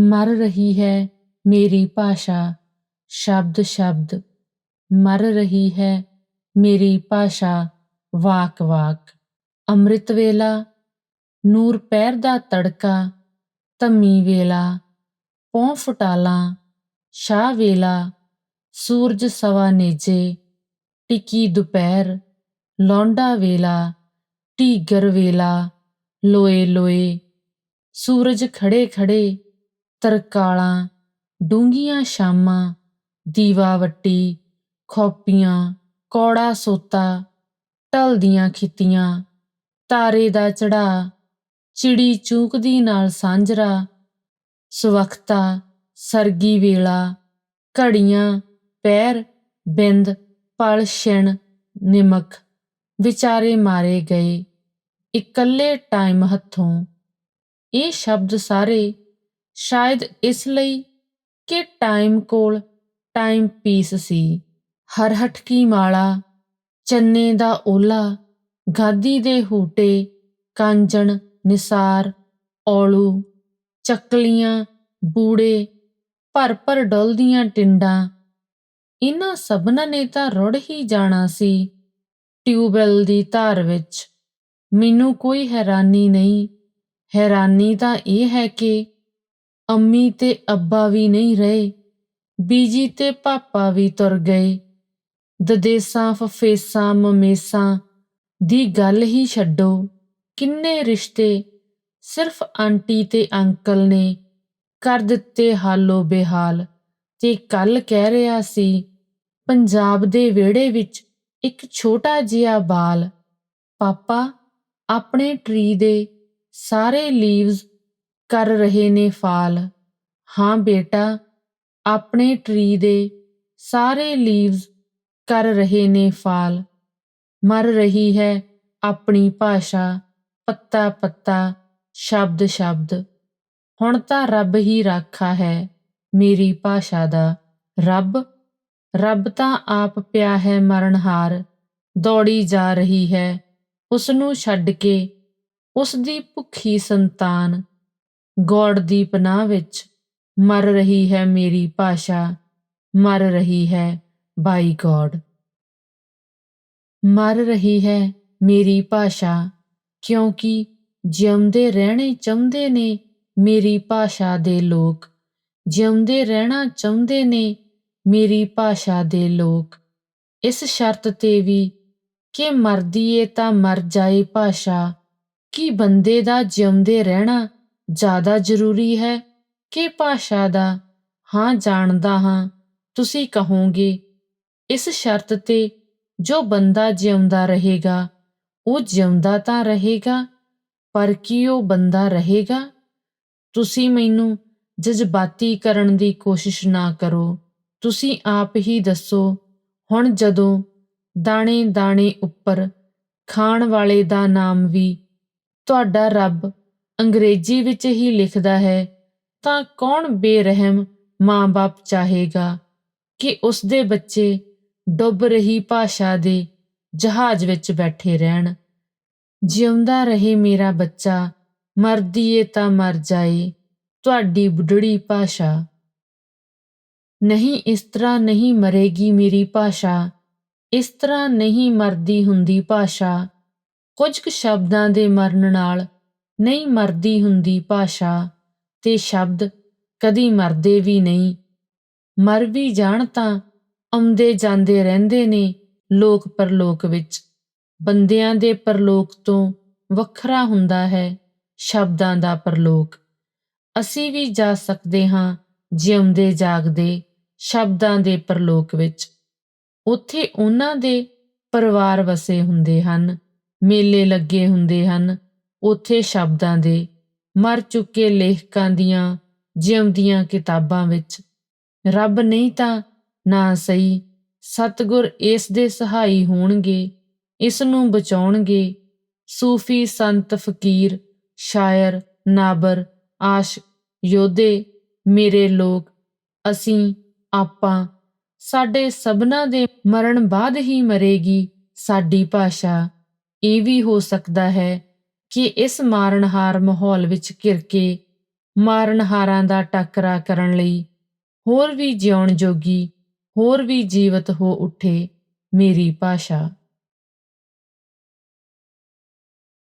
ਮਰ ਰਹੀ ਹੈ ਮੇਰੀ ਭਾਸ਼ਾ। ਸ਼ਬਦ ਸ਼ਬਦ, ਮਰ ਰਹੀ ਹੈ ਮੇਰੀ ਭਾਸ਼ਾ। ਵਾਕ ਵਾਕ, ਅੰਮ੍ਰਿਤ ਵੇਲਾ, ਨੂਰ ਪੈਰ ਦਾ ਤੜਕਾ, ਧੰਮੀ ਵੇਲਾ, ਪੌਂ ਫੁਟਾਲਾਂ, ਸ਼ਾਹ ਵੇਲਾ, ਸੂਰਜ ਸਵਾ ਨੇਜੇ, ਟਿੱਕੀ ਦੁਪਹਿਰ, ਲੌਂਡਾ ਵੇਲਾ, ਢੀਗਰ ਵੇਲਾ, ਲੋਏ ਲੋਏ, ਸੂਰਜ ਖੜੇ ਖੜੇ ਤਰਕਾਲਾਂ, ਡੂੰਘੀਆਂ ਸ਼ਾਮਾਂ ਦੀਵਾ ਖੋਪੀਆਂ, ਕੌੜਾ ਸੋਤਾ, ਢਲਦੀਆਂ ਖਿੱਤੀਆਂ, ਤਾਰੇ ਦਾ ਚੜਾ ਚਿੜੀ ਚੂਕਦੀ ਨਾਲ ਸਾਂਝਰਾ ਸਵਖਤਾ, ਸਰਗੀ ਵੇਲਾ, ਘੜੀਆਂ, ਪੈਰ, ਬਿੰਦ, ਪਲ ਛਿਣ ਨਿਮਕ ਵਿਚਾਰੇ ਮਾਰੇ ਗਏ। ਇਕੱਲੇ ਟਾਈਮ ਹੱਥੋਂ ਇਹ ਸ਼ਬਦ ਸਾਰੇ ਸ਼ਾਇਦ ਇਸ ਲਈ ਕਿ ਟਾਈਮ ਕੋਲ ਟਾਈਮ ਪੀਸ ਸੀ। ਹਰ ਹਟਕੀ ਮਾਲਾ, ਚੰਨੇ ਦਾ ਓਲਾ, ਗਾਦੀ ਦੇ ਹੂਟੇ, ਕਾਂਜਣ, ਨਿਸਾਰ, ਔਲੂ, ਚੱਕਲੀਆਂ, ਬੂੜੇ, ਭਰ ਭਰ ਡੁੱਲਦੀਆਂ ਟਿੰਡਾਂ ਇਹਨਾਂ ਸਭਨਾਂ ਨੇ ਤਾਂ ਰੁੜ ਹੀ ਜਾਣਾ ਸੀ ਟਿਊਬਵੈਲ ਦੀ ਧਾਰ ਵਿੱਚ। ਮੈਨੂੰ ਕੋਈ ਹੈਰਾਨੀ ਨਹੀਂ। ਹੈਰਾਨੀ ਤਾਂ ਇਹ ਹੈ ਕਿ ਅੰਮੀ ਤੇ ਅੱਬਾ ਵੀ ਨਹੀਂ ਰਹੇ, ਬੀਜੀ ਤੇ ਪਾਪਾ ਵੀ ਤੁਰ ਗਏ। ਦਦੇਸਾਂ, ਫਫੇਸਾਂ, ਮਮੇਸਾਂ ਦੀ ਗੱਲ ਹੀ ਛੱਡੋ, ਕਿੰਨੇ ਰਿਸ਼ਤੇ ਸਿਰਫ ਆਂਟੀ ਤੇ ਅੰਕਲ ਨੇ ਕਰ ਦਿੱਤੇ ਹਾਲੋ ਬੇਹਾਲ। ਤੇ ਕੱਲ ਕਹਿ ਰਿਹਾ ਸੀ, ਪੰਜਾਬ ਦੇ ਵਿਹੜੇ ਵਿੱਚ ਇੱਕ ਛੋਟਾ ਜਿਹਾ ਬਾਲ, ਪਾਪਾ, ਆਪਣੇ ਟਰੀ ਦੇ ਸਾਰੇ ਲੀਵਜ਼ ਕਰ ਰਹੇ ਨੇ ਫਾਲ। ਹਾਂ ਬੇਟਾ, ਆਪਣੇ ਟਰੀ ਦੇ ਸਾਰੇ ਲੀਵਸ ਕਰ ਰਹੇ ਨੇ ਫਾਲ। ਮਰ ਰਹੀ ਹੈ ਆਪਣੀ ਭਾਸ਼ਾ, ਪੱਤਾ ਪੱਤਾ, ਸ਼ਬਦ ਸ਼ਬਦ। ਹੁਣ ਤਾਂ ਰੱਬ ਹੀ ਰਾਖਾ ਹੈ ਮੇਰੀ ਭਾਸ਼ਾ ਦਾ। ਰੱਬ ਰੱਬ ਤਾਂ ਆਪ ਪਿਆ ਹੈ ਮਰਨਹਾਰ। ਦੌੜੀ ਜਾ ਰਹੀ ਹੈ ਉਸ ਨੂੰ ਛੱਡ ਕੇ ਉਸ ਦੀ ਭੁੱਖੀ ਸੰਤਾਨ। ਗੋਡ ਦੀ ਪਨਾਹ ਵਿੱਚ, ਮਰ ਰਹੀ ਹੈ ਮੇਰੀ ਭਾਸ਼ਾ, ਮਰ ਰਹੀ ਹੈ ਬਾਈ ਗੋਡ ਮਰ ਰਹੀ ਹੈ ਮੇਰੀ ਭਾਸ਼ਾ, ਕਿਉਂਕਿ ਜਿਉਂਦੇ ਰਹਿਣੇ ਚਾਹੁੰਦੇ ਨੇ ਮੇਰੀ ਭਾਸ਼ਾ ਦੇ ਲੋਕ, ਜਿਉਂਦੇ ਰਹਿਣਾ ਚਾਹੁੰਦੇ ਨੇ ਮੇਰੀ ਭਾਸ਼ਾ ਦੇ ਲੋਕ। ਇਸ ਸ਼ਰਤ ਤੇ ਵੀ ਕਿ ਮਰਦੀ ਏ ਤਾਂ ਮਰ ਜਾਏ ਭਾਸ਼ਾ, ਕੀ ਬੰਦੇ ਦਾ ਜਿਉਂਦੇ ਰਹਿਣਾ ਜ਼ਿਆਦਾ ਜ਼ਰੂਰੀ ਹੈ ਕਿ ਭਾਸ਼ਾ ਦਾ ਹਾਂ ਜਾਣਦਾ ਹਾਂ, ਤੁਸੀਂ ਕਹੋਗੇ, ਇਸ ਸ਼ਰਤ ਤੇ ਜੋ ਬੰਦਾ ਜਿਉਂਦਾ ਰਹੇਗਾ, ਉਹ ਜਿਉਂਦਾ ਤਾਂ ਰਹੇਗਾ, ਪਰ ਕੀ ਉਹ ਬੰਦਾ ਰਹੇਗਾ? ਤੁਸੀਂ ਮੈਨੂੰ ਜਜ਼ਬਾਤੀ ਕਰਨ ਦੀ ਕੋਸ਼ਿਸ਼ ਨਾ ਕਰੋ, ਤੁਸੀਂ ਆਪ ਹੀ ਦੱਸੋ, ਹੁਣ ਜਦੋਂ ਦਾਣੇ ਦਾਣੇ ਉੱਪਰ ਖਾਣ ਵਾਲੇ ਦਾ ਨਾਮ ਵੀ ਤੁਹਾਡਾ ਰੱਬ ਅੰਗਰੇਜ਼ੀ ਵਿੱਚ ਹੀ ਲਿਖਦਾ ਹੈ, ਤਾਂ ਕੌਣ ਬੇਰਹਿਮ ਮਾਂ-ਬਾਪ ਚਾਹੇਗਾ ਕਿ ਉਸ ਦੇ ਬੱਚੇ ਡੁੱਬ ਰਹੀ ਭਾਸ਼ਾ ਦੇ ਜਹਾਜ਼ ਵਿੱਚ ਬੈਠੇ ਰਹਿਣ? ਜਿਉਂਦਾ ਰਹੇ ਮੇਰਾ ਬੱਚਾ ਮਰਦੀ ਏ ਤਾਂ ਮਰ ਜਾਏ, ਤੁਹਾਡੀ ਬੁੱਢੜੀ ਭਾਸ਼ਾ। ਨਹੀਂ, ਇਸ ਤਰ੍ਹਾਂ ਨਹੀਂ ਮਰੇਗੀ ਮੇਰੀ ਭਾਸ਼ਾ, ਇਸ ਤਰ੍ਹਾਂ ਨਹੀਂ ਮਰਦੀ ਹੁੰਦੀ ਭਾਸ਼ਾ। ਕੁਝ ਕੁ ਸ਼ਬਦਾਂ ਦੇ ਮਰਨ ਨਾਲ ਨਹੀਂ ਮਰਦੀ ਹੁੰਦੀ ਭਾਸ਼ਾ ਤੇ ਸ਼ਬਦ ਕਦੀ ਮਰਦੇ ਵੀ ਨਹੀਂ। ਮਰ ਵੀ ਜਾਣ ਤਾਂ ਆਉਂਦੇ ਜਾਂਦੇ ਰਹਿੰਦੇ ਨੇ ਲੋਕ ਪਰਲੋਕ ਵਿੱਚ। ਬੰਦਿਆਂ ਦੇ ਪਰਲੋਕ ਤੋਂ ਵੱਖਰਾ ਹੁੰਦਾ ਹੈ ਸ਼ਬਦਾਂ ਦਾ ਪਰਲੋਕ। ਅਸੀਂ ਵੀ ਜਾ ਸਕਦੇ ਹਾਂ ਜਿਉਂਦੇ ਜਾਗਦੇ ਸ਼ਬਦਾਂ ਦੇ ਪਰਲੋਕ ਵਿੱਚ। ਉੱਥੇ ਉਹਨਾਂ ਦੇ ਪਰਿਵਾਰ ਵਸੇ ਹੁੰਦੇ ਹਨ, ਮੇਲੇ ਲੱਗੇ ਹੁੰਦੇ ਹਨ ਉੱਥੇ ਸ਼ਬਦਾਂ ਦੇ ਮਰ ਚੁੱਕੇ ਲੇਖਕਾਂ ਦੀਆਂ ਜਿਉਂਦੀਆਂ ਕਿਤਾਬਾਂ ਵਿੱਚ, ਰੱਬ ਨਹੀਂ ਤਾਂ ਨਾ ਸਹੀ, ਸਤਗੁਰ ਇਸ ਦੇ ਸਹਾਈ ਹੋਣਗੇ, ਇਸ ਨੂੰ ਬਚਾਉਣਗੇ, ਸੂਫੀ ਸੰਤ ਫਕੀਰ, ਸ਼ਾਇਰ, ਨਾਬਰ, ਆਸ਼ਿਕ, ਯੋਧੇ, ਮੇਰੇ ਲੋਕ, ਅਸੀਂ, ਆਪਾਂ, ਸਾਡੇ ਸਭਨਾ ਦੇ ਮਰਨ ਬਾਅਦ ਹੀ ਮਰੇਗੀ ਸਾਡੀ ਭਾਸ਼ਾ, ਇਹ ਵੀ ਹੋ ਸਕਦਾ ਹੈ ਕਿ ਇਸ ਮਾਰਨਹਾਰ ਮਾਹੌਲ ਵਿੱਚ ਘਿਰ ਕੇ ਮਾਰਨਹਾਰਾਂ ਦਾ ਟੱਕਰਾ ਕਰਨ ਲਈ ਹੋਰ ਵੀ ਜਿਉਣ ਜੋਗੀ, ਹੋਰ ਵੀ ਜੀਵਤ ਹੋ ਉੱਠੇ ਮੇਰੀ ਭਾਸ਼ਾ।